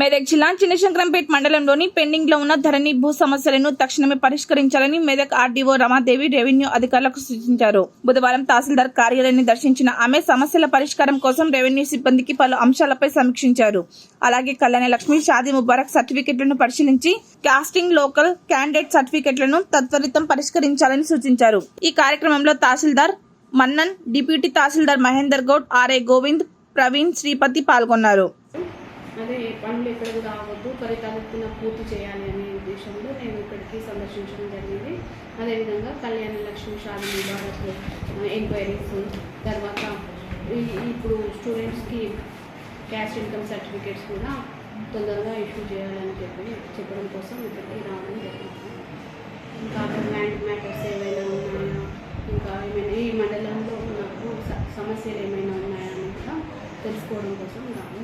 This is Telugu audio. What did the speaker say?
మెదక్ జిల్లా చిన్నశంకరంపేట మండలంలోని పెండింగ్లో ఉన్న ధరణి భూ సమస్యలను తక్షణమే పరిష్కరించాలని మెదక్ ఆర్డీఓ రమాదేవి రెవెన్యూ అధికారులకు సూచించారు. బుధవారం తహసీల్దార్ కార్యాలయాన్ని దర్శించిన ఆమె సమస్యల పరిష్కారం కోసం రెవెన్యూ సిబ్బందికి పలు అంశాలపై సమీక్షించారు. అలాగే కళ్యాణ లక్ష్మి షాదీ ముబారక్ సర్టిఫికెట్లను పరిశీలించి కాస్టింగ్ లోకల్ క్యాండిడేట్ సర్టిఫికెట్లను తత్వరితం పరిష్కరించాలని సూచించారు. ఈ కార్యక్రమంలో తహసీల్దార్ మన్నన్ డిప్యూటీ తహసీల్దార్ మహేందర్ గౌడ్ ఆర్ఏ గోవింద్ ప్రవీణ్ శ్రీపతి పాల్గొన్నారు. అదే పనులు ఎక్కడికి రావద్దు త్వరితగతిన పూర్తి చేయాలి అనే ఉద్దేశంలో నేను ఇక్కడికి సందర్శించడం జరిగింది. అదేవిధంగా కళ్యాణ లక్ష్మి షాది ముబారక్ ఎంక్వైరీస్ తర్వాత ఈ- ఇప్పుడు స్టూడెంట్స్కి క్యాష్ ఇన్కమ్ సర్టిఫికేట్స్ కూడా తొందరగా ఇష్యూ చేయాలని చెప్పి చెప్పడం కోసం ఇక్కడికి రావడం జరిగింది. ఇంకా ల్యాండ్ మ్యాటర్స్ ఏమైనా ఉన్నాయా? ఇంకా ఏమైనా ఈ మండలంలో నాకు సమస్యలు ఏమైనా ఉన్నాయా అని కూడా తెలుసుకోవడం కోసం రావడం